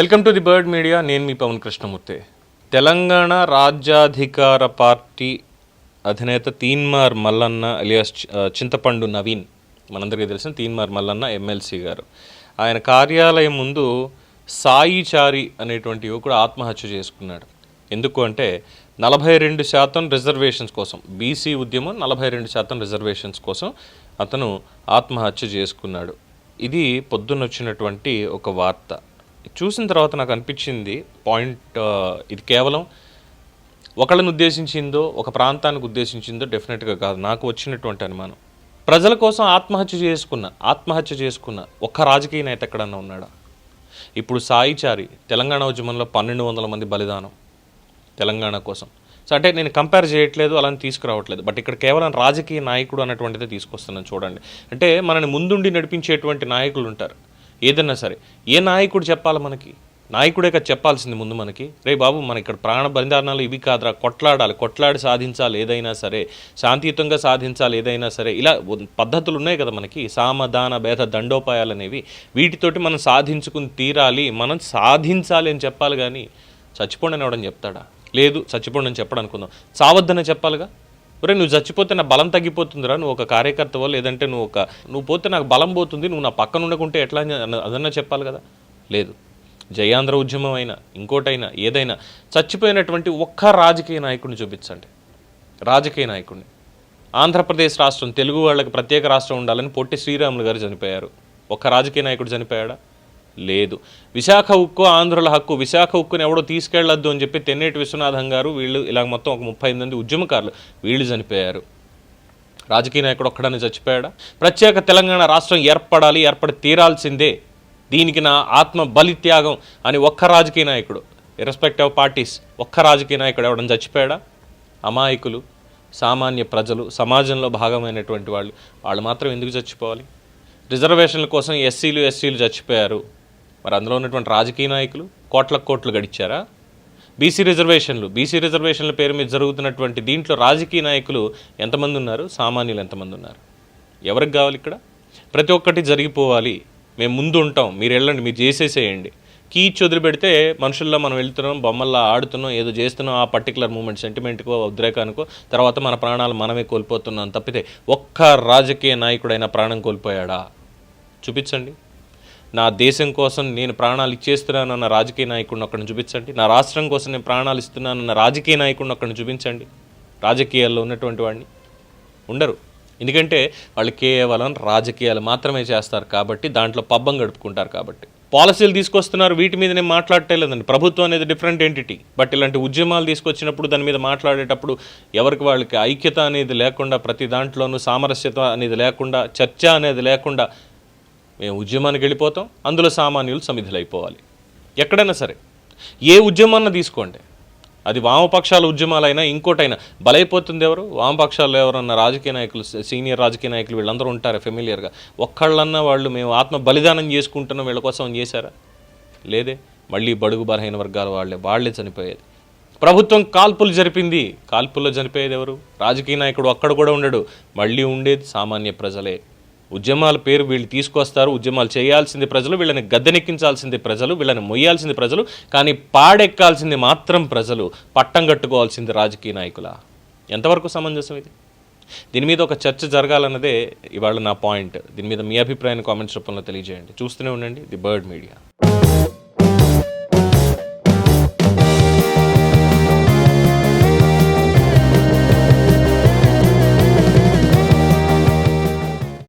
Welcome to the bird media. నేను మీ పవన్ కృష్ణమూర్తి. తెలంగాణ రాజ్యాధికార పార్టీ అధినేత తీన్మార్ మల్లన్న అలియాస్ చింతపండు నవీన్ మనందరికీ తెలిసిన తీన్మార్ మల్లన్న ఎమ్మెల్సీ గారు. ఆయన కార్యాలయం ముందు సాయి చారి అనేటువంటి యువకుడు ఆత్మహత్య చేసుకున్నాడు. ఎందుకు అంటే నలభై రెండు శాతం రిజర్వేషన్స్ కోసం బీసీ ఉద్యమం నలభై రెండు శాతం రిజర్వేషన్స్ కోసం అతను ఆత్మహత్య చేసుకున్నాడు. ఇది పొద్దున్నొచ్చినటువంటి ఒక వార్త. చూసిన తర్వాత నాకు అనిపించింది పాయింట్ ఇది కేవలం ఒకళ్ళని ఉద్దేశించిందో ఒక ప్రాంతానికి ఉద్దేశించిందో డెఫినెట్గా కాదు. నాకు వచ్చినటువంటి అనుమానం. ప్రజల కోసం ఆత్మహత్య చేసుకున్న ఆత్మహత్య చేసుకున్న ఒక్క రాజకీయ నేత ఎక్కడన్నా ఉన్నాడా? ఇప్పుడు సాయిచారి తెలంగాణ ఉద్యమంలో పన్నెండు వందల మంది బలిదానం తెలంగాణ కోసం. సో అంటే నేను కంపేర్ చేయట్లేదు అలా తీసుకురావట్లేదు. బట్ ఇక్కడ కేవలం రాజకీయ నాయకుడు అన్నటువంటిదే తీసుకొస్తున్నాను చూడండి. అంటే మనని ముందుండి నడిపించేటువంటి నాయకులు ఉంటారు ఏదన్నా సరే ఏ నాయకుడు చెప్పాలి మనకి? నాయకుడే కదా చెప్పాల్సింది ముందు మనకి. రే బాబు మన ఇక్కడ ప్రాణ బలిదానాలు ఇవి కాదురా కొట్లాడాలి కొట్లాడి సాధించాలి ఏదైనా సరే శాంతియుతంగా సాధించాలి ఏదైనా సరే. ఇలా పద్ధతులు ఉన్నాయి కదా మనకి సామధాన భేద దండోపాయాలు అనేవి. వీటితోటి మనం సాధించుకుని తీరాలి మనం సాధించాలి అని చెప్పాలి కానీ చచ్చిపోండి అని చెప్తాడా? లేదు చచ్చిపోండి అని చెప్పడం అనుకుందాం. చావద్దని చెప్పాలిగా? ఒరే నువ్వు చచ్చిపోతే నా బలం తగ్గిపోతుందిరా. నువ్వు ఒక కార్యకర్తవో లేదంటే నువ్వు ఒక నువ్వు పోతే నాకు బలం పోతుంది. నువ్వు నా పక్కన ఉండకుంటే ఎట్లా అని అదన్నా చెప్పాలి కదా. లేదు. జయాంధ్ర ఉద్యమం అయినా ఇంకోటైనా ఏదైనా చచ్చిపోయినటువంటి ఒక్క రాజకీయ నాయకుడిని చూపించండి. రాజకీయ నాయకుడిని. ఆంధ్రప్రదేశ్ రాష్ట్రం తెలుగు వాళ్ళకి ప్రత్యేక రాష్ట్రం ఉండాలని పొట్టి శ్రీరాములు గారు చనిపోయారు. ఒక్క రాజకీయ నాయకుడు చనిపోయాడా? లేదు. విశాఖ ఉక్కు ఆంధ్రుల హక్కు. విశాఖ ఉక్కుని ఎవడో తీసుకెళ్ళొద్దు అని చెప్పి తెన్నేటి విశ్వనాథం గారు వీళ్ళు ఇలా మొత్తం ఒక ముప్పై మంది ఉద్యమకారులు వీళ్ళు చనిపోయారు. రాజకీయ నాయకుడు ఒక్కడని చచ్చిపోయాడా? ప్రత్యేక తెలంగాణ రాష్ట్రం ఏర్పడాలి ఏర్పడి తీరాల్సిందే. దీనికి నా ఆత్మ బలిత్యాగం అని ఒక్క రాజకీయ నాయకుడు ఇర్రెస్పెక్ట్ ఆఫ్ పార్టీస్ ఒక్క రాజకీయ నాయకుడు ఎవడని చచ్చిపోయాడా? అమాయకులు సామాన్య ప్రజలు సమాజంలో భాగమైనటువంటి వాళ్ళు వాళ్ళు మాత్రం ఎందుకు చచ్చిపోవాలి? రిజర్వేషన్ల కోసం ఎస్సీలు ఎస్సీలు చచ్చిపోయారు. మరి అందులో ఉన్నటువంటి రాజకీయ నాయకులు కోట్ల కోట్లు గడిచారా? బీసీ రిజర్వేషన్లు బీసీ రిజర్వేషన్ల పేరు మీద జరుగుతున్నటువంటి దీంట్లో రాజకీయ నాయకులు ఎంతమంది ఉన్నారు? సామాన్యులు ఎంతమంది ఉన్నారు? ఎవరికి కావాలి ఇక్కడ? ప్రతి ఒక్కటి జరిగిపోవాలి. మేము ముందు ఉంటాం. మీరు వెళ్ళండి. మీరు చేసేసేయండి. కీచ్ వదిలిపెడితే మనుషుల్లో మనం వెళ్తున్నాం బొమ్మల్లో ఆడుతున్నాం ఏదో చేస్తున్నాం. ఆ పర్టికులర్ మూమెంట్ సెంటిమెంట్కో ఉద్రేకానికో తర్వాత మన ప్రాణాలు మనమే కోల్పోతున్నాం తప్పితే ఒక్క రాజకీయ నాయకుడైనా ప్రాణం కోల్పోయాడా? చూపించండి. నా దేశం కోసం నేను ప్రాణాలు ఇచ్చేస్తున్నానన్న రాజకీయ నాయకుడిని ఒక్కడిని చూపించండి. నా రాష్ట్రం కోసం నేను ప్రాణాలు ఇస్తున్నానన్న రాజకీయ నాయకుడిని ఒక్కడిని చూపించండి. రాజకీయాల్లో ఉన్నటువంటి వాడిని ఉండరు. ఎందుకంటే వాళ్ళు కేవలం రాజకీయాలు మాత్రమే చేస్తారు కాబట్టి దాంట్లో పబ్బం గడుపుకుంటారు కాబట్టి. పాలసీలు తీసుకొస్తున్నారు వీటి మీద నేను మాట్లాడటలేదండి ప్రభుత్వం అనేది డిఫరెంట్ ఎంటిటీ బట్ ఇలాంటి ఉద్యమాలు తీసుకొచ్చినప్పుడు దాని మీద మాట్లాడేటప్పుడు ఎవరికి వాళ్ళకి ఐక్యత అనేది లేకుండా ప్రతి దాంట్లోనూ సామరస్యత అనేది లేకుండా చర్చ అనేది లేకుండా మేము ఉద్యమానికి వెళ్ళిపోతాం అందులో సామాన్యులు సమిధులైపోవాలి. ఎక్కడైనా సరే ఏ ఉద్యమాన్ని తీసుకోండి. అది వామపక్షాల ఉద్యమాలైనా ఇంకోటైనా బలైపోతుంది ఎవరు? వామపక్షాలు ఎవరన్నా రాజకీయ నాయకులు సీనియర్ రాజకీయ నాయకులు వీళ్ళందరూ ఉంటారు ఫెమిలియర్గా ఒక్కళ్ళన్నా వాళ్ళు మేము ఆత్మ బలిదానం చేసుకుంటున్నాం వీళ్ళ కోసం చేశారా? లేదే. మళ్ళీ బడుగు బలహీన వర్గాల వాళ్ళే వాళ్ళే చనిపోయేది. ప్రభుత్వం కాల్పులు జరిపింది. కాల్పుల్లో చనిపోయేది ఎవరు? రాజకీయ నాయకుడు అక్కడ కూడా ఉండడు. మళ్ళీ ఉండేది సామాన్య ప్రజలే. ఉద్యమాల పేరు వీళ్ళు తీసుకొస్తారు ఉద్యమాలు చేయాల్సింది ప్రజలు వీళ్ళని గద్దెనెక్కించాల్సింది ప్రజలు వీళ్ళని మొయ్యాల్సింది ప్రజలు కానీ పాడెక్కాల్సింది మాత్రం ప్రజలు పట్టం కట్టుకోవాల్సింది రాజకీయ నాయకుల. ఎంతవరకు సమంజసం ఇది? దీని మీద ఒక చర్చ జరగాలన్నదే ఇవాళ నా పాయింట్. దీని మీద మీ అభిప్రాయాన్ని కామెంట్స్ రూపంలో తెలియజేయండి. చూస్తూనే ఉండండి. The bird media.